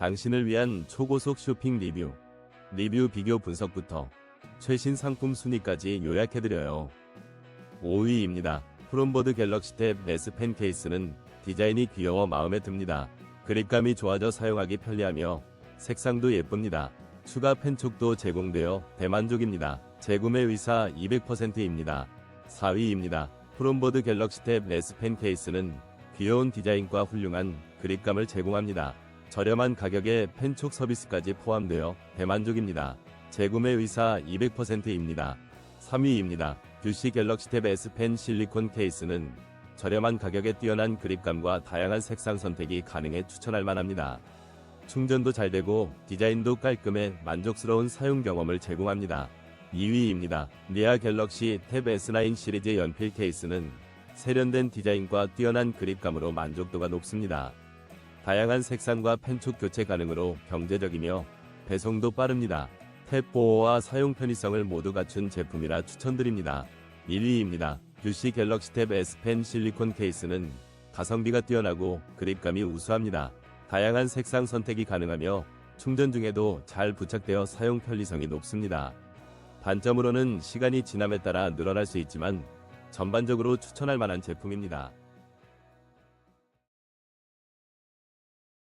당신을 위한 초고속 쇼핑 리뷰, 리뷰 비교 분석부터 최신 상품 순위까지 요약해드려요. 5위입니다. 프롬보드 갤럭시 탭 S 펜 케이스는 디자인이 귀여워 마음에 듭니다. 그립감이 좋아져 사용하기 편리하며 색상도 예쁩니다. 추가 펜촉도 제공되어 대만족입니다. 재구매 의사 200%입니다. 4위입니다. 프롬보드 갤럭시 탭 S 펜 케이스는 귀여운 디자인과 훌륭한 그립감을 제공합니다. 저렴한 가격에 펜촉 서비스까지 포함되어 대만족입니다. 재구매 의사 200%입니다. 3위입니다. 뷰시 갤럭시 탭 S 펜 실리콘 케이스는 저렴한 가격에 뛰어난 그립감과 다양한 색상 선택이 가능해 추천할 만합니다. 충전도 잘 되고 디자인도 깔끔해 만족스러운 사용 경험을 제공합니다. 2위입니다. 리아 갤럭시 탭 S9 시리즈 연필 케이스는 세련된 디자인과 뛰어난 그립감으로 만족도가 높습니다. 다양한 색상과 펜촉 교체 가능으로 경제적이며 배송도 빠릅니다. 탭 보호와 사용 편의성을 모두 갖춘 제품이라 추천드립니다. 1위입니다. 뷰시 갤럭시 탭 S 펜 실리콘 케이스는 가성비가 뛰어나고 그립감이 우수합니다. 다양한 색상 선택이 가능하며 충전 중에도 잘 부착되어 사용 편리성이 높습니다. 단점으로는 시간이 지남에 따라 늘어날 수 있지만 전반적으로 추천할 만한 제품입니다.